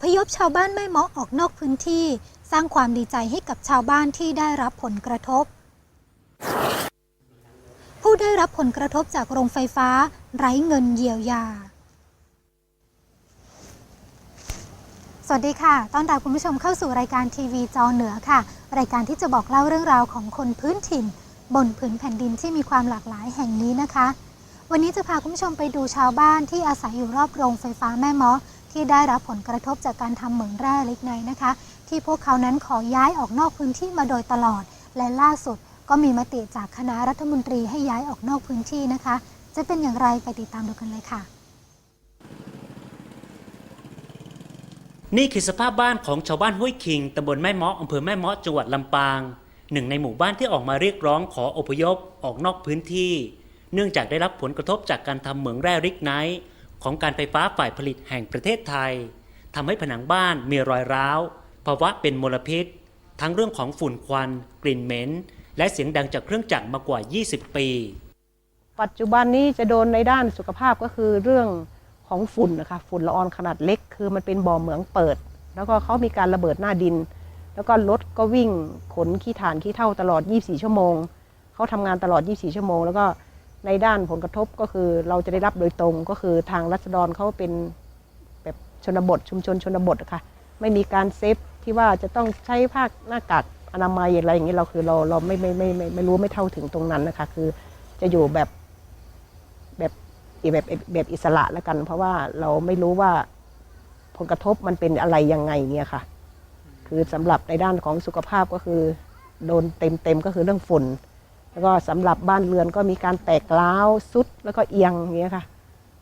พยพชาวบ้านแม่เมาะออกนอกพื้นที่ สร้างความดีใจให้กับชาวบ้านที่ได้รับผลกระทบ ผู้ได้รับผลกระทบจากโรงไฟฟ้า ไร้เงินเยียวยา สวัสดีค่ะ ต้อนรับคุณผู้ชมเข้าสู่รายการทีวีจอเหนือค่ะ รายการที่จะบอกเล่าเรื่องราวของคนพื้นถิ่น บนผืนแผ่นดินที่มีความหลากหลายแห่งนี้นะคะ วันนี้จะพาคุณผู้ชมไปดูชาวบ้านที่อาศัยอยู่รอบโรงไฟฟ้าแม่มาะที่ได้รับผลกระทบจากการทำเหมืองแร่เล็กในนะคะ ที่พวกเขานั้นขอย้ายออกนอกพื้นที่มาโดยตลอด และล่าสุดก็มีมติจากคณะรัฐมนตรีให้ย้ายออกนอกพื้นที่นะคะ จะเป็นอย่างไรไปติดตามดูกันเลยค่ะ นี่คือสภาพบ้านของชาวบ้านห้วยคิงตำบลแม่เมาะอำเภอแม่เมาะจังหวัดลำปาง หนึ่งในหมู่บ้านที่ออกมาเรียกร้องขออพยพออกนอกพื้นที่ เนื่องจากได้รับผลกระทบจากการทำเหมืองแร่ริกไนท์ของการไฟฟ้าฝ่ายผลิตแห่งประเทศไทยทำให้ผนังบ้านมีรอยร้าว ภาวะเป็นมลพิษ ทั้งเรื่องของฝุ่นควัน กลิ่นเหม็น และเสียงดังจากเครื่องจักรมากว่า 20 ปี ปัจจุบันนี้จะโดนในด้านสุขภาพก็คือเรื่องของฝุ่นนะคะฝุ่นละอองขนาดเล็ก คือมันเป็นบ่อเหมืองเปิด แล้วก็เขามีการระเบิดหน้าดิน แล้วก็รถก็วิ่งขนขี้ถ่านขี้เท่าตลอด 24 ชั่วโมงเขาทำงานตลอด 24 ชั่วโมง แล้วก็ ในด้านผลกระทบก็คือเราจะได้รับโดยตรงก็คือทางรัษฎรเขาเป็นแบบชนบทชุมชนชนบทอะค่ะไม่มีการเซฟที่ว่าจะต้องใช้ผ้าหน้ากากอนามัยอะไรอย่างนี้เราคือเราเราไม่ไม่ไม่ไม่ไม่รู้ไม่เท่าถึงตรงนั้นนะคะ คือจะอยู่แบบแบบแบบแบบอิสระแล้วกัน เพราะว่าเราไม่รู้ว่าผลกระทบมันเป็นอะไรยังไงเนี่ยค่ะ คือสำหรับในด้านของสุขภาพก็คือ โดนเต็มเต็มก็คือเรื่องฝุ่น แล้วก็สำหรับบ้านเรือนก็มีการแตกร้าวซุดแล้วก็เอียงอย่างเงี้ยค่ะ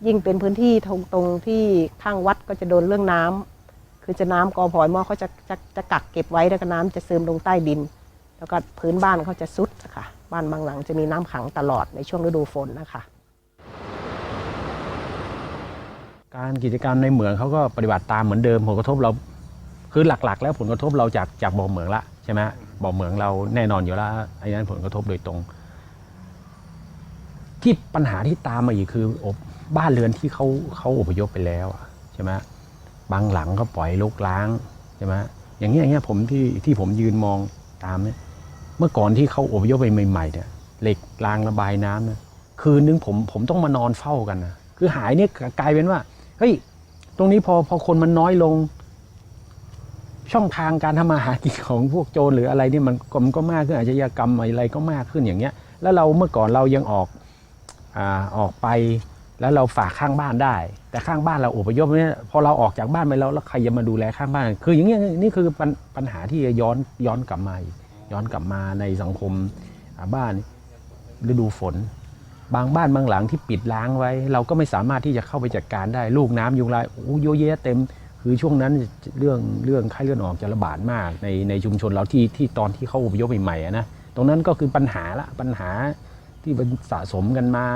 ยิ่งเป็นพื้นที่ตรงตรงที่ข้างวัดก็จะโดนเรื่องน้ำคือจะน้ำกอพอยมอเขาจะจะจะกักเก็บไว้แล้วก็น้ำจะซึมลงใต้ดิน แล้วก็พื้นบ้านเขาจะซุดค่ะ บ้านบางหลังจะมีน้ำขังตลอดในช่วงฤดูฝนนะคะ การกิจกรรมในเหมืองเขาก็ปฏิบัติตามเหมือนเดิมผลกระทบเราคือหลักๆ แล้วผลกระทบเราจากจากบ่อเหมืองละ ช่ไหมบ่อเหมืองเราแน่นอนอยู่แล้วไอ้นั้นผลกระทบโดยตรง ที่ปัญหาที่ตามมาอีกคืออบบ้านเรือนที่เขาเขาอพยพไปแล้วใช่ไหมบางหลังก็ปล่อยลกล้างใช่ไหมอย่างเงี้ยอย่างเงี้ยผมที่ที่ผมยืนมองตามเนี่ยเมื่อก่อนที่เขาอพยพไปใหม่ๆเนี่ยเหล็กรางระบายน้ำเนี่ยคืนนึงผมผมต้องมานอนเฝ้ากันนะคือหายเนี่ยกลายเป็นว่าเฮ้ยตรงนี้พอพอคนมันน้อยลง ช่องทางการทำมาหากินของพวกโจรหรืออะไรนี่มันก็มันก็มากขึ้นอาชญากรรมอะไรก็มากขึ้นอย่างเงี้ย แล้วเราเมื่อก่อนเรายังออกอ่าออกไป แล้วเราฝากข้างบ้านได้ แต่ข้างบ้านเราอพยพเนี่ยพอเราออกจากบ้านไปแล้วแล้วใครจะมาดูแลข้างบ้าน คืออย่างเงี้ยนี่คือปัญปัญหาที่ย้อนย้อนกลับมาย้อนกลับมาในสังคมบ้านฤดูฝน บางบ้านบางหลังที่ปิดล้างไว้ เราก็ไม่สามารถที่จะเข้าไปจัดการได้ลูกน้ำยุงลายโอ้โยเยะเต็ม คือช่วงนั้นเรื่องเรื่องไข้เลือดออกจะระบาดมากในในชุมชนเราที่ที่ตอนที่เข้าอพยพใหม่ๆนะตรงนั้นก็คือปัญหาละปัญหาที่มันสะสมกันมา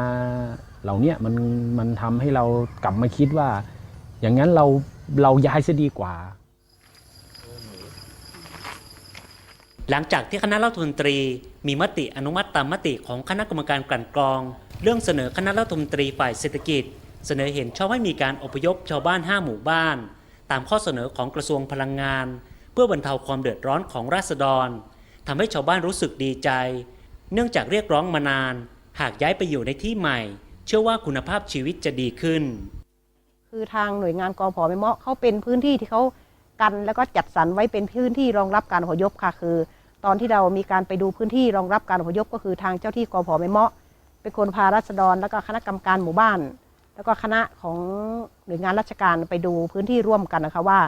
เหล่าเนี้ยมันมันทำให้เรากลับมาคิดว่า อย่างนั้นเราเราย้ายซะดีกว่า หลังจากที่คณะรัฐมนตรี มีมติอนุมัติตามมติของคณะกรรมการกลั่นกรอง เรื่องเสนอคณะรัฐมนตรีฝ่ายเศรษฐกิจ เสนอเห็นชอบให้มีการอพยพชาวบ้าน 5 หมู่บ้าน ตามข้อเสนอของกระทรวงพลังงาน เพื่อบรรเทาความเดือดร้อนของราษฎรทำให้ชาวบ้านรู้สึกดีใจ เนื่องจากเรียกร้องมานาน หากย้ายไปอยู่ในที่ใหม่ เชื่อว่าคุณภาพชีวิตจะดีขึ้น คือทางหน่วยงานกอพอไม่เหมาะเขาเป็นพื้นที่ที่เขากันแล้วก็จัดสรรไว้เป็นพื้นที่รองรับการอพยพค่ะคือ ตอนที่เรามีการไปดูพื้นที่รองรับการอพยพก็คือทางเจ้าที่กอพอไม่เหมาะเป็นคนพารัษฎรแล้วก็คณะกรรมการหมู่บ้าน แล้วก็คณะของหน่วยงานราชการไปดูพื้นที่ร่วมกันนะคะว่า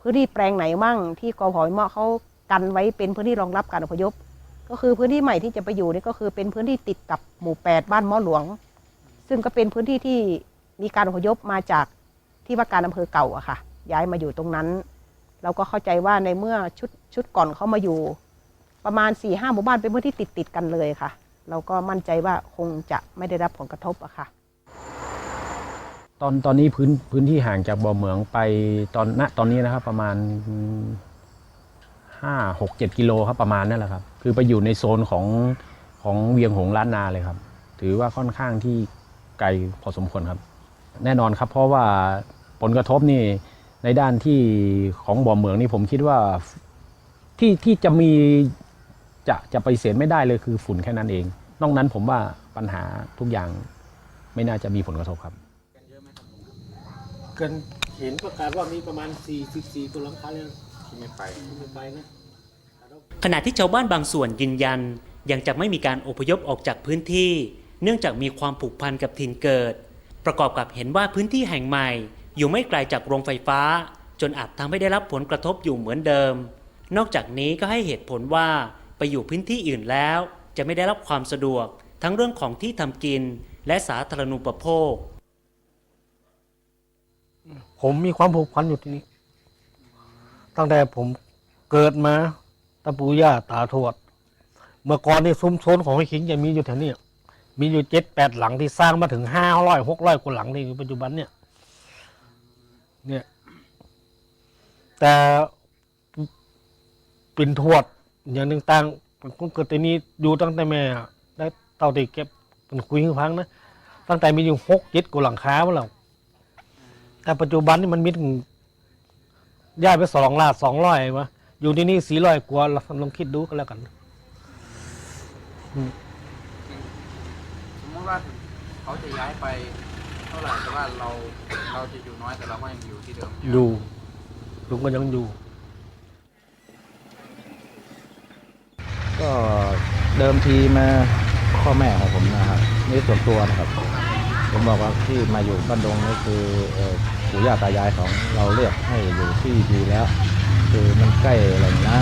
พื้นที่แปลงไหนมั่งที่กอพอไม่เมาะเขากันไว้เป็นพื้นที่รองรับการอพยพ ก็คือพื้นที่ใหม่ที่จะไปอยู่นี่ก็คือเป็นพื้นที่ติดกับหมู่ 8 บ้านม้อหลวง ซึ่งก็เป็นพื้นที่ที่มีการอพยพมาจากที่ว่าการอำเภอเก่าอะค่ะ ย้ายมาอยู่ตรงนั้น เราก็เข้าใจว่าในเมื่อชุดชุดก่อนเขามาอยู่ ประมาณ4ี่ห้าหมู่บ้านเป็นพื้นที่ติดติดกันเลยค่ะ เราก็มั่นใจว่าคงจะไม่ได้รับผลกระทบอะค่ะ ตอนตอนนี้พื้นพื้นที่ห่างจากบ่อเหมืองไปตอนณตอนนี้นะครับ ประมาณห้าหกเจ็ดกิโลครับประมาณนั่นแหละครับ คือไปอยู่ในโซนของของเวียงหงล้านนาเลยครับ ถือว่าค่อนข้างที่ไกลพอสมควรครับ แน่นอนครับ เพราะว่าผลกระทบนี่ในด้านที่ของบ่อเหมืองนี่ผมคิดว่าที่ที่จะมีจะจะไปเสธไม่ได้เลยคือฝุ่นแค่นั้นเอง นอกนั้นผมว่าปัญหาทุกอย่างไม่น่าจะมีผลกระทบครับ กินเห็นประกาศว่ามีประมาณ 44ตัวหลังคาเรือนที่ไม่ไปไม่ไปนะขณะที่ชาวบ้านบางส่วนยืนยัน ยังจะไม่มีการอพยพออกจากพื้นที่ เนื่องจากมีความผูกพันกับถิ่นเกิด ประกอบกับเห็นว่าพื้นที่แห่งใหม่ อยู่ไม่ไกลจากโรงไฟฟ้า จนอาจทำให้ได้รับผลกระทบอยู่เหมือนเดิม นอกจากนี้ก็ให้เหตุผลว่าไปอยู่พื้นที่อื่นแล้ว จะไม่ได้รับความสะดวก ทั้งเรื่องของที่ทำกิน และสาธารณูปโภค ผมมีความผูกพันอยู่ที่นี่ ตั้งแต่ผมเกิดมาตาปู่ย่าตาทวด เมื่อก่อนนี่ซุ้มโซนของไอ้ขิงจะมีอยู่แถวนี้มีอยู่เจ็ดแปดหลังที่สร้างมาถึงห้าร้อยหกร้อยกว่าหลังนี่ปัจจุบันเนี่ย เนี่ย แต่ปิ่นทวดอย่างหนึ่งต่างผมเกิดที่นี้อยู่ตั้งแต่แม่ได้เต่าตีเก็บเป็นคุยให้ฟังนะตั้งแต่มีอยู่หกเจ็ดกว่าหลังคามื่อเรา แต่ปัจจุบันนี่มันมีถึงย้ายไปสองลาดสองร้อยวะอยู่ที่นี่สี่ร้อยกว่าลองคิดดูก็แล้วกันสมมติว่าเขาจะย้ายไปเท่าไหร่แต่ว่าเราเราจะอยู่น้อยแต่เราก็ยังอยู่ที่เดิมอยู่ลุงก็ยังอยู่ ก็เดิมทีมาพ่อแม่ของผมนะครับนี่ส่วนตัวนะครับ ผมบอกว่าที่มาอยู่บ้านดงนี่คือปู่ย่าตายายของเราเลือกให้อยู่ที่ดีแล้ว คือมันใกล้แหล่งน้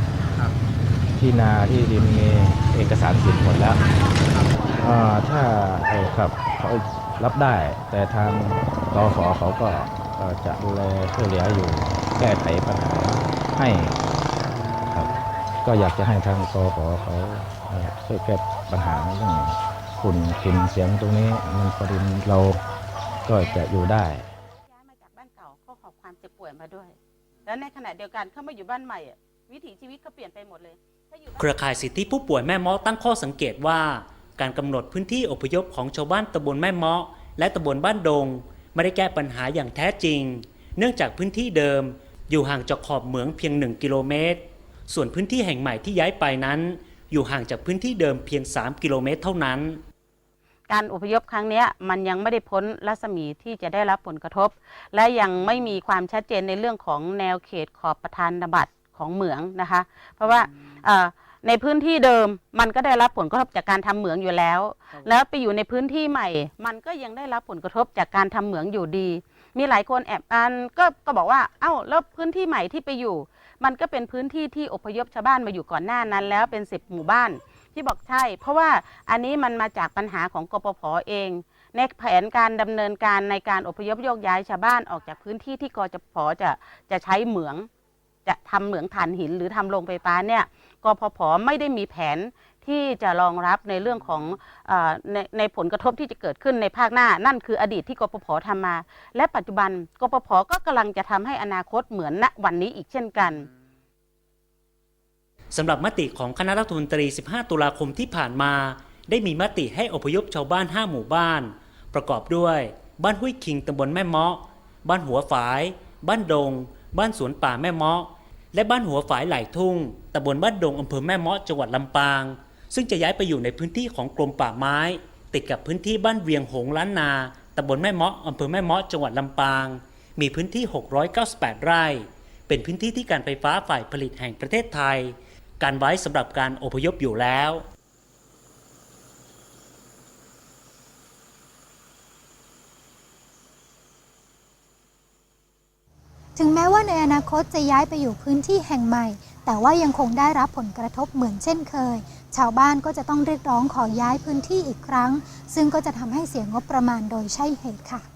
ำที่นาที่ดินมีเอกสารสิทธิ์หมดแล้วถ้าครับเขารับได้ แต่ทางรอฟอเขาก็จะดูแลช่วยเหลืออยู่แก้ไขปัญหาให้ครับ ก็อยากจะให้ทางกฟเขาเอ่อช่วยแก้ปัญหาเรื่อง ฝุ่นกลิ่นเสียงตรงนี้มันพอดีเราก็จะอยู่ได้ย้ายมาจากบ้านเก่าเขาหอบความเจ็บป่วยมาด้วย แล้วในขณะเดียวกันเขามาอยู่บ้านใหม่อะวิถีชีวิตเขาเปลี่ยนไปหมดเลยถ้าอยู่เครือข่ายสิทธิผู้ป่วยแม่เมาะตั้งข้อสังเกตว่า การกำหนดพื้นที่อพยพของชาวบ้านตำบลแม่เมาะและตำบลบ้านดง ไม่ได้แก้ปัญหาอย่างแท้จริง เนื่องจากพื้นที่เดิม อยู่ห่างจากขอบเหมืองเพียง 1 กิโลเมตร ส่วนพื้นที่แห่งใหม่ที่ย้ายไปนั้น อยู่ห่างจากพื้นที่เดิมเพียง 3 กิโลเมตรเท่านั้น การอพยพครั้งเนี้ยมันยังไม่ได้พ้นรัศมีที่จะได้รับผลกระทบ และยังไม่มีความชัดเจนในเรื่องของแนวเขตขอบประธานบัตรของเหมืองนะคะ เพราะว่าเอ่อในพื้นที่เดิมมันก็ได้รับผลกระทบจากการทำเหมืองอยู่แล้ว แล้วไปอยู่ในพื้นที่ใหม่ มันก็ยังได้รับผลกระทบจากการทำเหมืองอยู่ดี มีหลายคนแอบอ่านก็ก็บอกว่าเอ้าแล้วพื้นที่ใหม่ที่ไปอยู่ มันก็เป็นพื้นที่ที่อพยพชาวบ้านมาอยู่ก่อนหน้านั้น แล้วเป็นสิบหมู่บ้าน ที่บอกใช่ เพราะว่าอันนี้มันมาจากปัญหาของกปภเอง ในแผนการดำเนินการในการอพยพโยกย้ายชาวบ้านออกจากพื้นที่ที่กจพจะจะใช้เหมือง จะทำเหมืองถ่านหินหรือทำโรงไฟฟ้าเนี่ยกพพไม่ได้มีแผนที่จะรองรับในเรื่องของอในในผลกระทบที่จะเกิดขึ้นในภาคหน้า นั่นคืออดีตที่กปพทำมา และปัจจุบันกปพก็กำลังจะทำให้อนาคตเหมือนณวันนี้อีกเช่นกัน สำหรับมติของคณะรัฐมนตรี 15 ตุลาคมที่ผ่านมา ได้มีมติให้อพยพชาวบ้าน 5 หมู่บ้าน ประกอบด้วย บ้านห้วยคิงตำบลแม่เมาะ บ้านหัวฝาย บ้านดง บ้านสวนป่าแม่เมาะ และบ้านหัวฝายไหลทุ่งตำบลบ้านดงอำเภอแม่เมาะจังหวัดลำปาง ซึ่งจะย้ายไปอยู่ในพื้นที่ของกรมป่าไม้ ติดกับพื้นที่บ้านเวียงหงล้านนาตำบลแม่เมาะอำเภอแม่เมาะจังหวัดลำปาง มีพื้นที่ 698 ไร่ เป็นพื้นที่ที่การไฟฟ้าฝ่ายผลิตแห่งประเทศไทย การไว้สำหรับการอพยพอยู่แล้ว ถึงแม้ว่าในอนาคตจะย้ายไปอยู่พื้นที่แห่งใหม่ แต่ว่ายังคงได้รับผลกระทบเหมือนเช่นเคย ชาวบ้านก็จะต้องเรียกร้องขอย้ายพื้นที่อีกครั้ง ซึ่งก็จะทำให้เสียงบประมาณโดยใช่เหตุค่ะ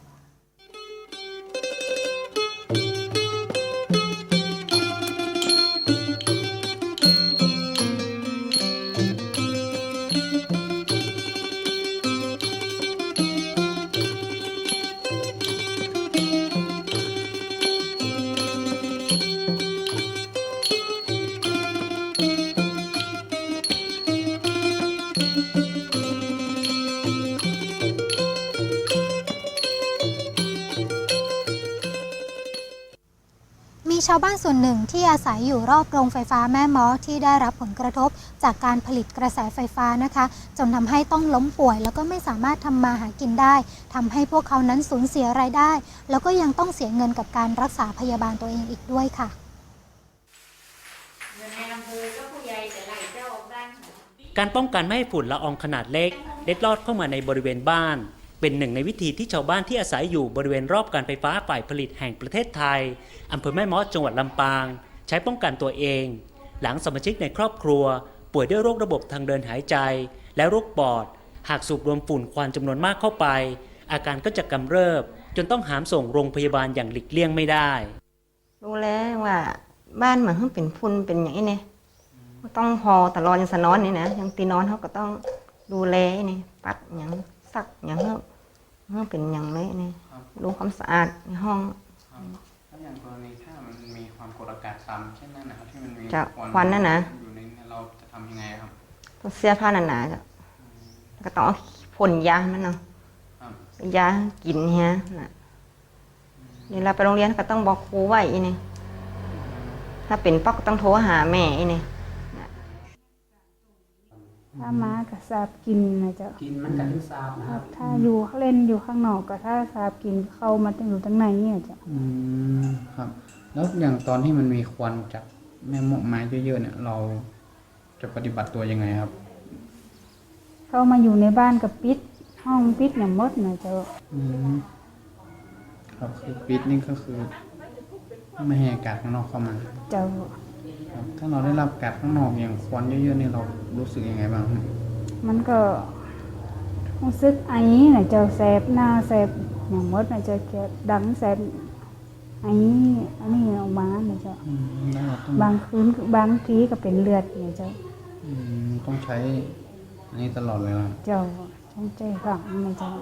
าวบ้านส่วนหนึ่งที่อาศัยอยู่รอบโรงไฟฟ้าแม่เมอที่ได้รับผลกระทบจากการผลิตกระแสไฟฟ้านะคะ จนทำให้ต้องล้มป่วย แล้วก็ไม่สามารถทำมาหากินได้ทำให้พวกเขานั้นสูญเสียรายได้ แล้วก็ยังต้องเสียเงินกับการรักษาพยาบาลตัวเองอีกด้วยค่ะการป้องกันไม่ให้ฝุ่นละอองขนาดเล็กเล็ดลอดเข้ามาในบริเวณบ้าน เป็นหนึ่งในวิธีที่ชาวบ้านที่อาศัยอยู่บริเวณรอบการไฟฟ้าฝ่ายผลิตแห่งประเทศไทยอำเภอแม่มอจังหวัดลำปาง ใช้ป้องกันตัวเอง หลังสมาชิกในครอบครัว ป่วยด้วยโรคระบบทางเดินหายใจ และโรคปอด หากสูบรวมฝุ่นควันจำนวนมากเข้าไป อาการก็จะกำเริบ จนต้องหามส่งโรงพยาบาลอย่างหลีกเลี่ยงไม่ได้ รู้แล้วว่า บ้านเหมือนเขาเป็นพุ่นเป็นอย่างนี้เนี่ยต้องพอตลอดอย่างสนอนนี่นะย่างตีนอนเขาก็ต้องดูแลนี่ปัดอย่าง ซักอย่างเขาเขาเป็นอย่างเลยนี่ครับดูความสะอาดในห้องถ้าอย่างกรณีถ้ามันมีความกดอากาศต่ำเช่นนั้นนะครับที่มันมีจะควันนั่นนะอยู่ในนั้นเราจะทำยังไงครับต้องเสื้อผ้าหนาๆจ้ะก็ต้องเอาพ่นยาให้มันเนาะครับยากินเฮียน่ะเวลาไปโรงเรียนก็ต้องบอกครูไว้อีนี่ถ้าเป็นป๊อกก็ต้องโทรหาแม่อีนี่ ถ้าม้ากับสาบกินนะเจ้ากินมันกันที่ทราบนะคครัรับบ ถ้าอยู่เล่นอยู่ข้างนอกก็ถ้าสาบกินเข้ามาตั้งอยู่ตั้งในเนี่ยเจ้าอืมครับ แล้วอย่างตอนที่มันมีควันจากแม่หมอกไม้เยอะๆเนี่ย เราจะปฏิบัติตัวยังไงครับ เข้ามาอยู่ในบ้านกับปิด ห้องปิดอย่างหมดนะเจ้าอืมครับคือปิดนี่ก็คือ ไม่ให้อากาศข้างนอกเข้ามา เจ้า ครับ ถ้าเราได้รับอากาศข้างนอกอย่างควันเยอะๆเนี่ยเรารู้สึกยังไงบ้างครับมันก็รู้สึกไอ้นะเจ้าแสบหน้าแสบอย่างหมดนะเจ้าแกดังแสบไอ้อันนี้ออกมานะเจ้าอืมแล้วเราต้องบางคืนบางทีก็เป็นเลือดนะเจ้าอืมต้องใช้อันนี้ตลอดเลยครับเจ้าช่างใจฝังนะเจ้า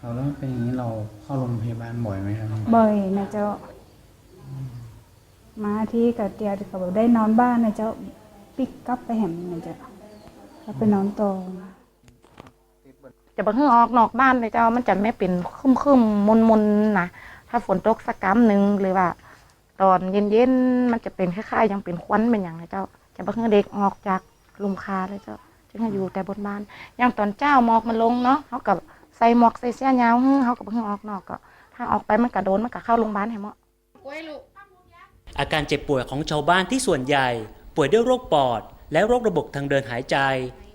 เราแล้วเป็นอย่างนี้เราเข้าโรงพยาบาลบ่อยไหมครับ บ่อยนะเจ้า มาที่กับเตียก็แบบได้นอนบ้านนะเจ้าปิกกลับไปแหมนะเจ้าแล้วไปนอนต่อจะบ่ให้ออกนอกบ้านเลยเจ้ามันจะไม่เป็นคึมคึมมนมนนะถ้าฝนตกสักกำหนึ่งหรือว่า ตอนเย็นๆมันจะเป็นคล้ายๆยังเป็นควันเป็นอย่างนะเจ้า จะบ่ให้เด็กออกจากลุมคาเลยเจ้าจึงอยู่แต่บนบ้านอย่างตอนเจ้าหมอกมันลงเนาะเขากับใส่หมอกใส่เสื้อยาวฮึเขากับบ่ให้ออกนอกก็ถ้าออกไปมันก็โดนมันก็เข้าโรงพยาบาลให้หมด อาการเจ็บป่วยของชาวบ้านที่ส่วนใหญ่ ป่วยด้วยโรคปอด และโรคระบบทางเดินหายใจ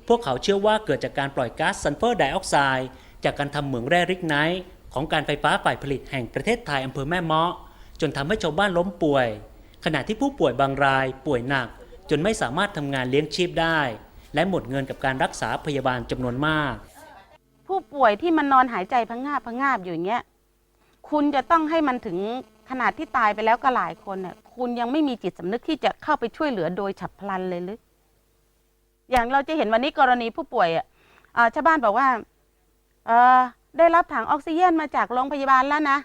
พวกเขาเชื่อว่าเกิดจากการปล่อยก๊าซซัลเฟอร์ไดออกไซด์จากการทำเหมืองแร่ริกไนท์ของการไฟฟ้าฝ่ายผลิตแห่งประเทศไทยอำเภอแม่เมาะ จนทำให้ชาวบ้านล้มป่วย ขณะที่ผู้ป่วยบางรายป่วยหนัก จนไม่สามารถทำงานเลี้ยงชีพได้ และหมดเงินกับการรักษาพยาบาลจำนวนมาก ผู้ป่วยที่มันนอนหายใจพังงาบพังงาบอยู่อย่างเงี้ยคุณจะต้องให้มันถึงขนาดที่ตายไปแล้วก็หลายคนเนี่ย คุณยังไม่มีจิตสำนึกที่จะเข้าไปช่วยเหลือโดยฉับพลันเลยหรืออย่างเราจะเห็นวันนี้กรณีผู้ป่วยอะชาวบ้านบอกว่าเออได้รับถังออกซิเจนมาจากโรงพยาบาลแล้วนะ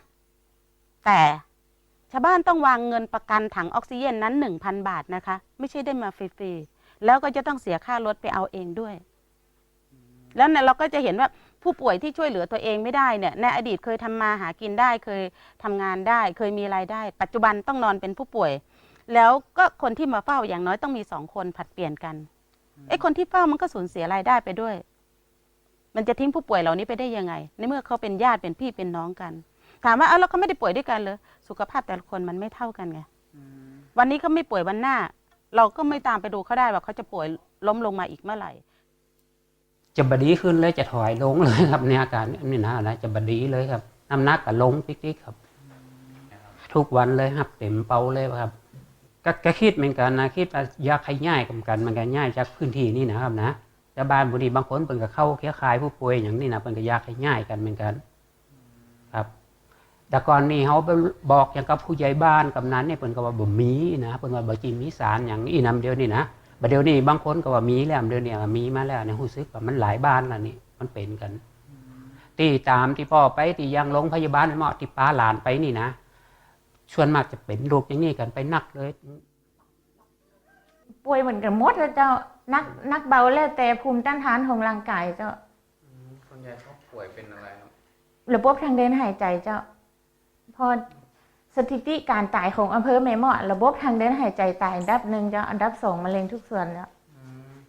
แต่ชาวบ้านต้องวางเงินประกันถังออกซิเจนนั้นหนึ่งพันบาทนะคะ ไม่ใช่ได้มาฟรีๆแล้วก็จะต้องเสียค่ารถไปเอาเองด้วย แล้วเนี่ยเราก็จะเห็นว่า ผู้ป่วยที่ช่วยเหลือตัวเองไม่ได้เนี่ยในอดีตเคยทำมาหากินได้เคยทำงานได้ เคยมีรายได้ ปัจจุบันต้องนอนเป็นผู้ป่วย แล้วก็คนที่มาเฝ้าอย่างน้อยต้องมีสองคนผลัดเปลี่ยนกันไอ้คนที่เฝ้ามันก็สูญเสียรายได้ไปด้วย มันจะทิ้งผู้ป่วยเหล่านี้ไปได้ยังไง ในเมื่อเขาเป็นญาติเป็นพี่เป็นน้องกัน ถามว่าเออแล้วเขาไม่ได้ป่วยด้วยกันเลยสุขภาพแต่ละคนมันไม่เท่ากันไงวันนี้เขาไม่ป่วยวันหน้า เราก็ไม่ตามไปดูเขาได้ว่าเขาจะป่วยล้มลงมาอีกเมื่อไหร่ จะบดีขึ้นเลยจะถอยลงเลยครับในอาการนี่นะนะจะบดีเลยครับน้ำหนักก็ลงปิ๊กๆครับ ทุกวันเลยครับ เต็มเป้าเลยครับก็ก็คิดเหมือนกันนะคิดว่าอยากให้ง่ายกับกันมันก็ง่ายจากพื้นที่นี่นะครับนะแต่บ้านบุรีบางคนเปิ่นก็เข้าเคี้ยคายผู้ป่วยอย่างนี้นะเปิ่นก็อยากให้ง่ายกันเหมือนกัน ครับแต่ก่อนนี้เขาบอกอย่างกับผู้ใหญ่บ้านกำนันเนี่ยเปิ่นก็ว่าบ่มีนะเปิ่นว่าบ่จิมีสารอย่างอีนำเดียวนี่นะ บัดเดี๋ยวนี้บางคนก็ว่ามีแล้วเดี๋ยวนี้มีมาแล้วเนี่ยรู้สึกว่ามันหลายบ้านแล้วนี่มันเป็นกันที่ตามที่พ่อไปที่ยังโรงพยาบาลเหมาะที่ป้าหลานไปนี่นะชวนมากจะเป็นโรคอย่างนี้กันไปนักเลย ป่วยเหมือนกันหมดแล้วเจ้านักนักเบาแล้วแต่ภูมิต้านทานของร่างกายเจ้าส่วนใหญ่เขาป่วยเป็นอะไรครับระบบทางเดินหายใจเจ้า พอ สสถิติการตายของอำเภอแม่เมาะระบบทางเดินหายใจตายอันดับหนึ่งเจ้าอันดับสองมะเร็งทุกส่วนแล้ว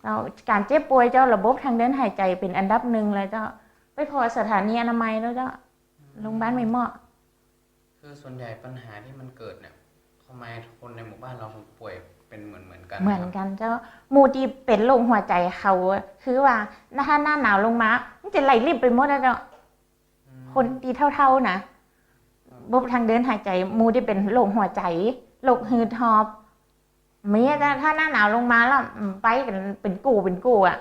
เจ้าการเจ็บป่วยเจ้าระบบทางเดินหายใจเป็นอันดับหนึ่งเลยเจ้าไปพอสถานีอนามัยแล้วเจ้าโรงพยาบาลแม่เมาะคือส่วนใหญ่ปัญหาที่มันเกิดเนี่ยทำไมคนในหมู่บ้านเราถึงป่วยเป็นเหมือนเหมือนกัน เหมือนกันเจ้าหมูที่เป็นโรคหัวใจเขาอะคือว่าถ้าหน้าหนาวลงมามันจะไหลรีบไปหมดแล้วเจ้าคนที่เท่าๆนะระ บบทางเดินหายใจหมูที่เป็นโรคหัวใจโรคฮืดหอบเมียถ้าถ้าหน้าหนาวลงมาแล้วอืมไปกันเป็นกูเป็นกูอะ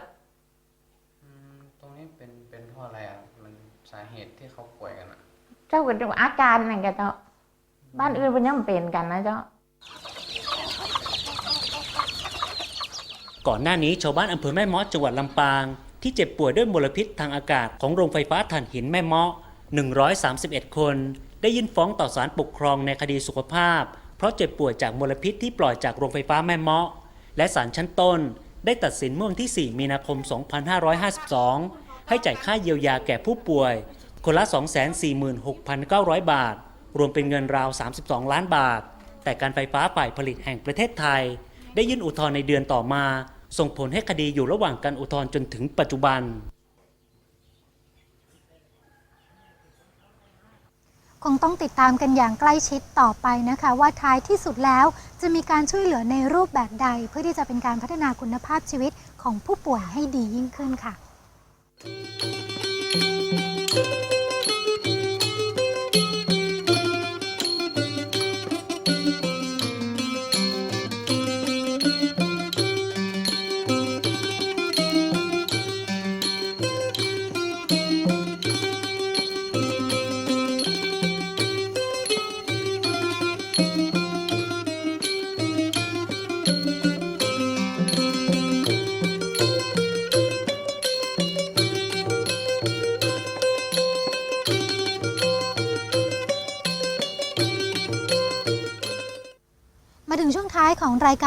อืมตรงนี้เป็นเป็นเพราะอะไรอะมันสาเหตุที่เขาป่วยกันอะ เจ้าก็ดูอาการนั่นกันเจ้าบ้านอื่นมันยังเป็นกันนะเจ้าก่อนหน้านี้ชาวบ้านอำเภอแม่เมาะจังหวัดลำปาง ที่เจ็บป่วยด้วยมลพิษทางอากาศของโรงไฟฟ้าถ่านหินแม่เมาะ131 คน ได้ยื่นฟ้องต่อศาลปกครองในคดีสุขภาพ เพราะเจ็บป่วยจากมลพิษที่ปล่อยจากโรงไฟฟ้าแม่เมาะ และศาลชั้นต้น ได้ตัดสินเมื่อวันที่ 4 มีนาคม 2552 ให้จ่ายค่าเยียวยาแก่ผู้ป่วย คนละ 246,900 บาท รวมเป็นเงินราว 32 ล้านบาท แต่การไฟฟ้าฝ่ายผลิตแห่งประเทศไทย ได้ยื่นอุทธรณ์ในเดือนต่อมา ส่งผลให้คดีอยู่ระหว่างการอุทธรณ์จนถึงปัจจุบัน คงต้องติดตามกันอย่างใกล้ชิดต่อไปนะคะ ว่าท้ายที่สุดแล้วจะมีการช่วยเหลือในรูปแบบใด เพื่อที่จะเป็นการพัฒนาคุณภาพชีวิตของผู้ป่วยให้ดียิ่งขึ้นค่ะมา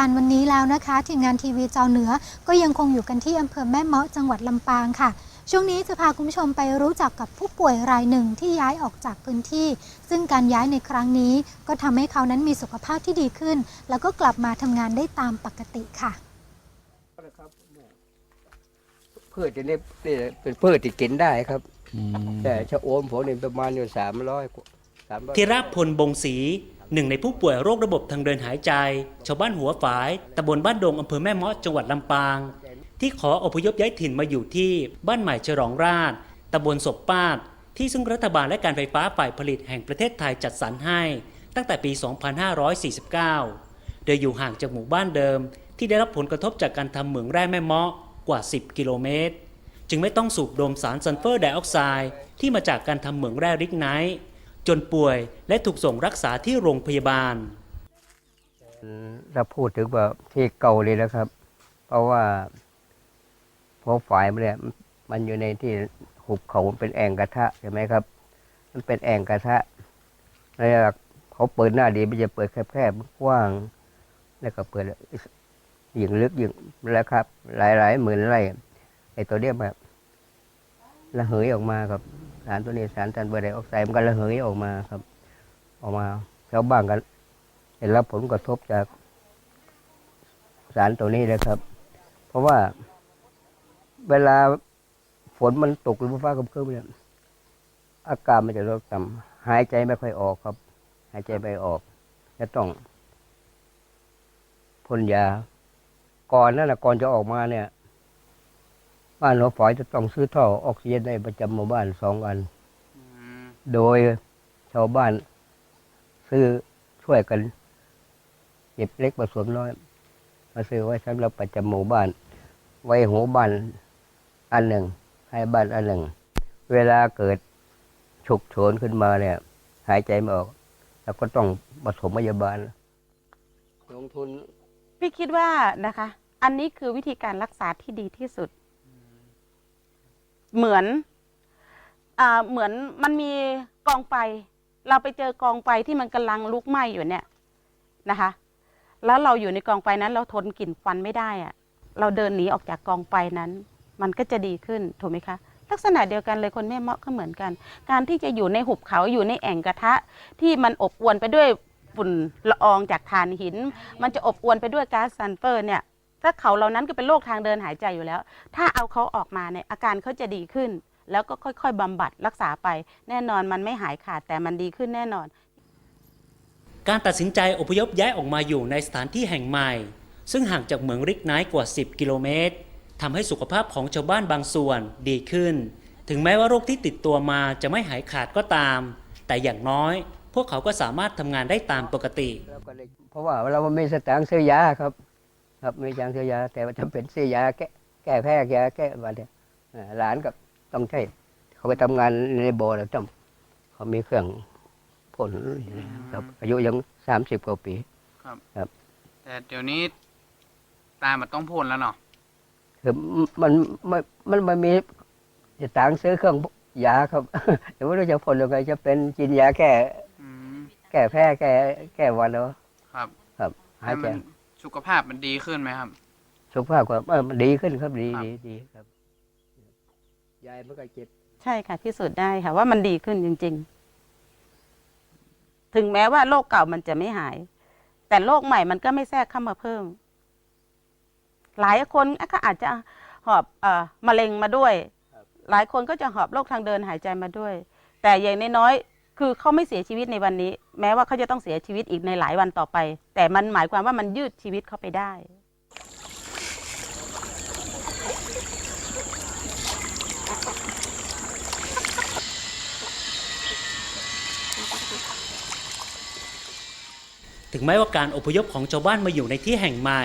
การวันนี้แล้วนะคะทีมงานทีวีจอเหนือ ก็ยังคงอยู่กันที่อำเภอแม่เมาะจังหวัดลำปางค่ะ ช่วงนี้จะพาคุณผู้ชมไปรู้จักกับผู้ป่วยรายหนึ่งที่ย้ายออกจากพื้นที่ ซึ่งการย้ายในครั้งนี้ ก็ทำให้เขานั้นมีสุขภาพที่ดีขึ้น แล้วก็กลับมาทำงานได้ตามปกติค่ะพืชจะนี่นี่เป็นพืชที่กินได้ครับ แต่ชะโอมผมนี่ประมาณอยู่สามร้อยสามร้อยธีรพลบงศรี หนึ่งในผู้ป่วยโรคระบบทางเดินหายใจ ชาวบ้านหัวฝายตำบลบ้านดงอำเภอแม่เมาะจังหวัดลำปาง ที่ขออพยพย้ายถิ่นมาอยู่ที่บ้านใหม่ฉลองราชตำบลศพปาด ที่ซึ่งรัฐบาลและการไฟฟ้าฝ่ายผลิตแห่งประเทศไทยจัดสรรให้ ตั้งแต่ปี 2549 โดยอยู่ห่างจากหมู่บ้านเดิม ที่ได้รับผลกระทบจากการทำเหมืองแร่แม่เมาะกว่า 10 กิโลเมตร จึงไม่ต้องสูบดมสารซัลเฟอร์ไดออกไซด์ที่มาจากการทำเหมืองแร่ริกไนท์ จนป่วยและถูกส่งรักษาที่โรงพยาบาลเราพูดถึงว่าที่เก่าเลยนะครับ เพราะว่าเพราะฝ่ายมันเนี่ยมันอยู่ในที่หุบเขาเป็นแอ่งกระทะใช่ไหมครับ มันเป็นแอ่งกระทะแล้วเขาเปิดหน้าดีมันจะเปิดแคบๆกว้าง แล้วก็เปิดยิ่งลึกยิ่งแล้วครับ หลายๆหมื่นไร่ไอ้ตัวเนี้ยแบบระเหยออกมาครับ สารตัวนี้สารซัลเฟอร์ไดออกไซด์มันก็ระเหยออกมาครับ ออกมาชาวบ้านกันได้รับผลกระทบจากสารตัวนี้เลยครับ เพราะว่าเวลาฝนมันตกหรือฟ้าครึ้มๆเนี่ยอากาศมันจะลดต่ำหายใจไม่ค่อยออกครับ หายใจไม่ออกจะต้องพ่นยา ก่อนนั่นแหละก่อนจะออกมาเนี่ย บ้านหัวฝอยจะต้องซื้อท่อออกซิเจนในประจำหมู่บ้านสองอัน โดยชาวบ้านซื้อช่วยกันเก็บเล็กผสมน้อย มาซื้อไว้สำหรับประจำหมู่บ้าน ไว้หัวบ้านอันหนึ่ง ให้บ้านอันหนึ่ง เวลาเกิดฉุกเฉินขึ้นมาเนี่ย หายใจไม่ออก แล้วก็ต้องผสมพยาบาล ลงทุน พี่คิดว่านะคะ อันนี้คือวิธีการรักษาที่ดีที่สุด เหมือนอ่าเหมือนมันมีกองไฟ เราไปเจอกองไฟที่มันกำลังลุกไหม้อยู่เนี่ยนะคะ แล้วเราอยู่ในกองไฟนั้น เราทนกลิ่นควันไม่ได้อะเราเดินหนีออกจากกองไฟนั้น มันก็จะดีขึ้นถูกไหมคะลักษณะเดียวกันเลยคนแม่เมาะก็เหมือนกัน การที่จะอยู่ในหุบเขาอยู่ในแอ่งกระทะ ที่มันอบอวนไปด้วยฝุ่นละอองจากถ่านหิน มันจะอบอวนไปด้วยก๊าซซัลเฟอร์เนี่ย ถ้าเขาเหล่านั้นก็เป็นโรคทางเดินหายใจอยู่แล้ว ถ้าเอาเขาออกมาเนี่ยอาการเขาจะดีขึ้น แล้วก็ค่อยๆบำบัดรักษาไป แน่นอนมันไม่หายขาดแต่มันดีขึ้นแน่นอน การตัดสินใจอพยพย้ายออกมาอยู่ในสถานที่แห่งใหม่ ซึ่งห่างจากเหมืองริกไนท์กว่า 10 กิโลเมตรทำให้สุขภาพของชาวบ้านบางส่วนดีขึ้น ถึงแม้ว่าโรคที่ติดตัวมาจะไม่หายขาดก็ตาม แต่อย่างน้อย พวกเขาก็สามารถทำงานได้ตามปกติ เพราะว่าเราไม่มีสตางค์ซื้อยาครับ ครับไม่มีสตางค์ซื้อยา แต่ว่าจำเป็นซื้อยาแก้แก้แพ้แก้แก้อะไรเนี่ยอ่าหลานกับต้องใช้เขาไปทำงานในโบสถ์แล้วต้องเขามีเครื่องพ่นครับอายุยังสามสิบกว่าปีครับครับ แต่เดี๋ยวนี้ตามันต้องพ่นแล้วเนาะคือมันมันมันไม่มีสตางค์ซื้อเครื่องยาครับเดี๋ยวไม่รู้จะพ่นยังไงจะเป็นกินยาแก้อืมแก้แพ้แก้แก้หวันแล้วครับ ครับหาให้ยใจมัน สุขภาพมันดีขึ้นไหมครับ สุขภาพก็เออมันดีขึ้นครับดีดีดีครับ ยายมันก็เจ็บ ใช่ค่ะพิสูจน์ได้ค่ะว่ามันดีขึ้นจริง ๆ ถึงแม้ว่าโรคเก่ามันจะไม่หาย แต่โรคใหม่มันก็ไม่แทรกเข้ามาเพิ่ม หลายคนก็อาจจะหอบเอ่อมะเร็งมาด้วย หลายคนก็จะหอบโรคทางเดินหายใจมาด้วย แต่อย่างน้อยๆ คือเขาไม่เสียชีวิตในวันนี้ แม้ว่าเขาจะต้องเสียชีวิตอีกในหลายวันต่อไป แต่มันหมายความว่ามันยืดชีวิตเขาไปได้ถึงแม้ว่าการอพยพของชาวบ้านมาอยู่ในที่แห่งใหม่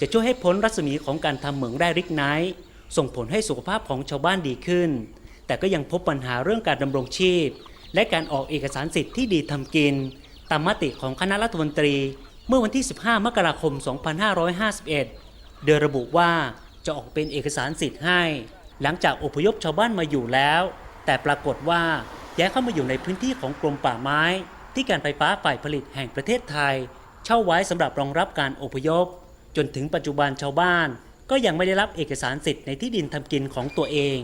จะช่วยให้พ้นรัศมีของการทำเหมืองแร่ริกไนท์ส่งผลให้สุขภาพของชาวบ้านดีขึ้น แต่ก็ยังพบปัญหาเรื่องการดำรงชีพ และการออกเอกสารสิทธิ์ที่ดีทำกิน ตามมติของคณะรัฐมนตรีเมื่อวันที่ 15 มกราคม 2551 โดยระบุว่าจะออกเป็นเอกสารสิทธิ์ให้ หลังจากอพยพชาวบ้านมาอยู่แล้ว แต่ปรากฏว่าย้ายเข้ามาอยู่ในพื้นที่ของกรมป่าไม้ ที่การไฟฟ้าฝ่ายผลิตแห่งประเทศไทย เช่าไว้สำหรับรองรับการอพยพ จนถึงปัจจุบันชาวบ้าน ก็ยังไม่ได้รับเอกสารสิทธิ์ในที่ดินทำกินของตัวเอง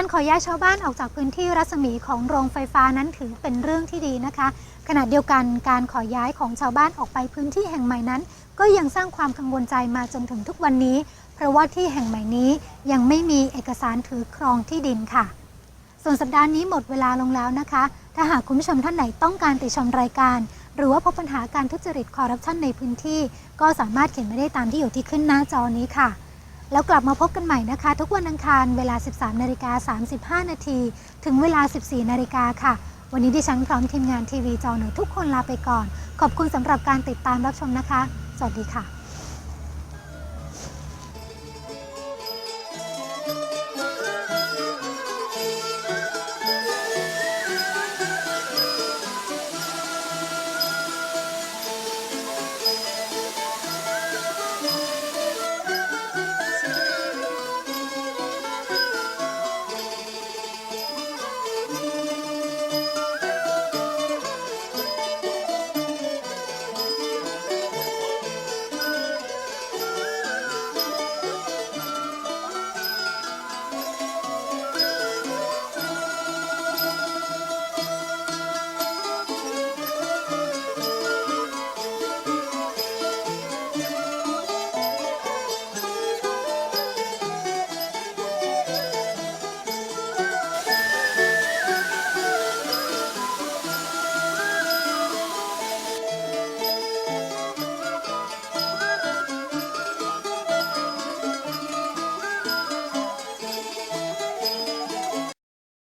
การขอย้ายชาวบ้านออกจากพื้นที่รัศมีของโรงไฟฟ้านั้นถือเป็นเรื่องที่ดีนะคะ ขณะเดียวกันการขอย้ายของชาวบ้านออกไปพื้นที่แห่งใหม่นั้น ก็ยังสร้างความกังวลใจมาจนถึงทุกวันนี้ เพราะว่าที่แห่งใหม่นี้ยังไม่มีเอกสารถือครองที่ดินค่ะ ส่วนสัปดาห์นี้หมดเวลาลงแล้วนะคะ ถ้าหากคุณผู้ชมท่านไหนต้องการติดชมรายการ หรือว่าพบปัญหาการทุจริตคอร์รัปชันในพื้นที่ ก็สามารถเขียนมาได้ตามที่อยู่ที่ขึ้นหน้าจอนี้ค่ะ แล้วกลับมาพบกันใหม่นะคะ ทุกวันอังคารเวลา 13นาฬิกา35 นาที ถึงเวลา 14นาฬิกาค่ะ วันนี้ดิฉันพร้อมทีมงานทีวีจอเหนือทุกคนลาไปก่อน ขอบคุณสำหรับการติดตามรับชมนะคะ สวัสดีค่ะ